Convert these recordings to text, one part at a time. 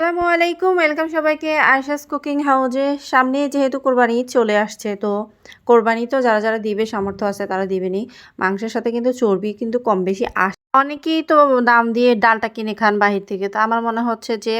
আসসালামু আলাইকুম, ওয়েলকাম সবাইকে আয়সাস কুকিং হাউজে। সামনে যেহেতু কোরবানি চলে আসছে, তো কোরবানি তো যারা যারা দিবে, সামর্থ্য আছে তারা দিবেনি মাংসের সাথে কিন্তু চর্বি কিন্তু কম বেশি আসে অনেকেই তো দাম দিয়ে ডালটা কিনে খান বাহির থেকে। তো আমার মনে হচ্ছে যে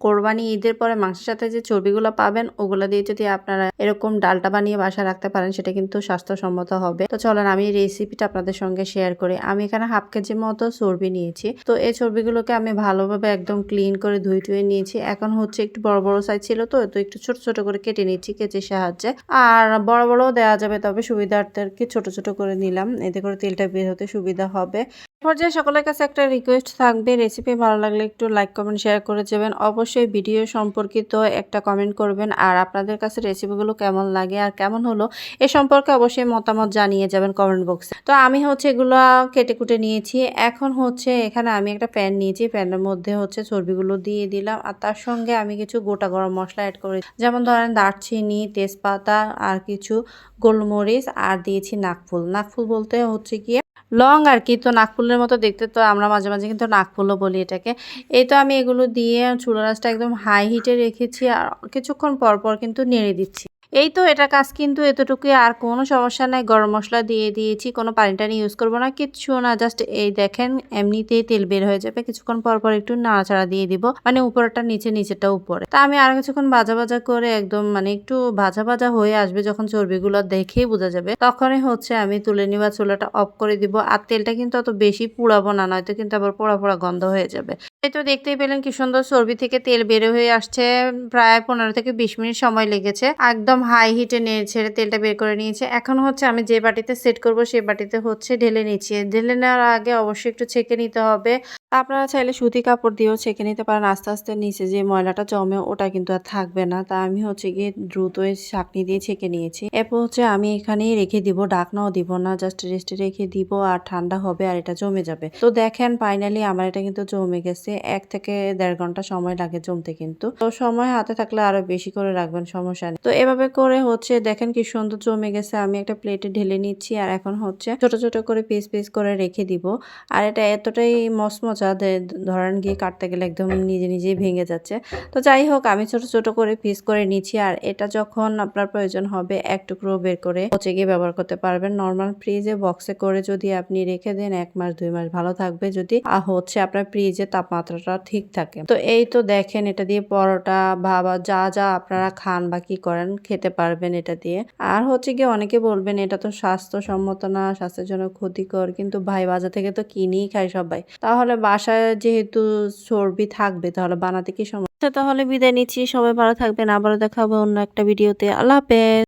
কোরবানি, ঈদের পরে মাংসের সাথে যে চর্বিগুলো পাবেন, ওগুলো দিয়ে যদি আপনারা এরকম ডালটা বানিয়ে বাসায় রাখতে পারেন, সেটা কিন্তু স্বাস্থ্যসম্মত হবে। তো চলেন আমি রেসিপিটা আপনাদের সঙ্গে শেয়ার করি। আমি এখানে হাফ কেজি মতো চর্বি নিয়েছি। তো এই চর্বিগুলোকে আমি ভালোভাবে একদম ক্লিন করে ধুই টুয়ে নিয়েছি। এখন হচ্ছে একটু বড় বড় সাইজ ছিল তো তো একটু ছোট ছোট করে কেটে নিচ্ছি কেচির সাহায্যে। আর বড় বড়ও দেওয়া যাবে, তবে সুবিধার্থেকে ছোট ছোট করে নিলাম। এতে করে তেলটা বের হতে সুবিধা হবে। পর্যায়ে সকলের কাছে একটা রিকোয়েস্ট থাকবে রেসিপি ভালো লাগলে একটু লাইক কমেন্ট শেয়ার করে যাবেন। অবশ্যই ভিডিও সম্পর্কিত একটা কমেন্ট করবেন আর আপনাদের কাছে রেসিপিগুলো কেমন লাগে আর কেমন হলো, এ সম্পর্কে অবশ্যই মতামত জানিয়ে যাবেন কমেন্ট বক্সে তো আমি হচ্ছে এগুলো কেটে কুটে নিয়েছি। এখন হচ্ছে এখানে আমি একটা প্যান নিয়েছি। প্যানের মধ্যে হচ্ছে চর্বিগুলো দিয়ে দিলাম আর তার সঙ্গে আমি কিছু গোটা গরম মশলা অ্যাড করে যেমন ধরেন দারচিনি, তেজপাতা আর কিছু গোলমরিচ আর দিয়েছি নাকফুল নাকফুল বলতে হচ্ছে গিয়ে লং আর কি, তো নাকফুলের মতো দেখতে তো আমরা মাঝে মাঝে কিন্তু নাকফুলও বলি এটাকে। এই তো আমি এগুলো দিয়ে চুলা রাসটা একদম হাই হিটে রেখেছি আর কিছুক্ষণ পর পর কিন্তু নেড়ে দিচ্ছি। এই তো এটা কাজ কিন্তু এতটুকুই, আর কোনো সমস্যা নাই। গরম মশলা দিয়ে দিয়েছি, কোনো পানি টানি ইউজ করব না, কিচ্ছু না জাস্ট এই দেখেন, এমনিতেই তেল বের হয়ে যাবে। কিছুক্ষণ পর পর একটু নাড়াচাড়া দিয়ে দিব মানে উপরটা নিচে নিচেটা উপরে। তা আমি আর কিছুক্ষণ ভাজা ভাজা করে একদম মানে একটু ভাজা ভাজা হয়ে আসবে যখন চর্বিগুলো দেখেই বোঝা যাবে, তখনই হচ্ছে আমি তুলে নিবা চুলাটা অফ করে দিব। আর তেলটা কিন্তু অত বেশি পুড়াবো না, নয়তো কিন্তু আবার পোড়া পোড়া গন্ধ হয়ে যাবে। এই তো দেখতেই পেলেন কি সুন্দর চর্বি থেকে তেল বের হয়ে আসছে। প্রায় পনেরো থেকে বিশ মিনিট সময় লেগেছে। একদম হাই হিটে নিয়ে ছেড়ে তেলটা বের করে নিয়েছে। এখন হচ্ছে আমি যে বাটিতে সেট করব সেই বাটিতে হচ্ছে ঢেলে নিচ্ছি। ঢেলে নেওয়ার আগে অবশ্যই একটু ছেঁকে নিতে হবে। আপনারা চাইলে সুতি কাপড় দিয়েও ছেঁকে নিতে পারেন। আস্তে আস্তে নিচে যে ময়লাটা জমে ওটা কিন্তু আর থাকবে না। তা আমি হচ্ছে গিয়ে দ্রুত ছাকনি দিয়ে ছেঁকে নিয়েছি। এরপর হচ্ছে আমি এখানেই রেখে দিব। ডাকনাও দিব না। জাস্ট রেস্টে রেখে দিব। আর ঠান্ডা হবে আর এটা জমে যাবে। তো দেখেন ফাইনালি আমার এটা কিন্তু জমে গেছে। এক থেকে দেড় ঘণ্টা সময় লাগে জমতে কিন্তু। তো সময় হাতে থাকলে আরও বেশি করে রাখবেন, সমস্যা নেই। তো এভাবে করে হচ্ছে দেখেন কি সুন্দর জমে গেছে, আমি একটা প্লেটে ঢেলে নিচ্ছি আর এখন হচ্ছে ছোট ছোট করে পিস পিস করে রেখে দিব। আর এটা এতটাই মচমচা ধরেন গিয়ে কাটতে গেলে একদম নিজে, নিজেই ভেঙে যাচ্ছে। তো যাই হোক, আমি ছোট ছোট করে পিস করে নিচ্ছি আর এটা যখন আপনার প্রয়োজন হবে এক টুকরো বের করে হচ্ছে গিয়ে ব্যবহার করতে পারবেন। নর্মাল ফ্রিজে বক্সে করে যদি আপনি রেখে দেন, এক মাস, দুই মাস ভালো থাকবে যদি। হচ্ছে আপনার ফ্রিজে তাপমাত্রাটা ঠিক থাকে। তো এই তো দেখেন এটা দিয়ে পরোটা বা যা যা আপনারা খান বা কি করেন, খেতে পারবেন এটা দিয়ে। আর হচ্ছে গিয়ে অনেকে বলবেন, এটা তো স্বাস্থ্যসম্মত না, স্বাস্থ্যের জন্য ক্ষতিকর। কিন্তু ভাই, বাজার থেকে তো কিনেই খায় সবাই। তাহলে বাসায় যেহেতু চর্বি থাকবে, তাহলে বানাতে কি সমস্যা? তাহলে বিদায় নিচ্ছি। সবাই ভালো থাকবেন। আবারও দেখা হবে অন্য একটা ভিডিওতে। আল্লাহ হাফেজ।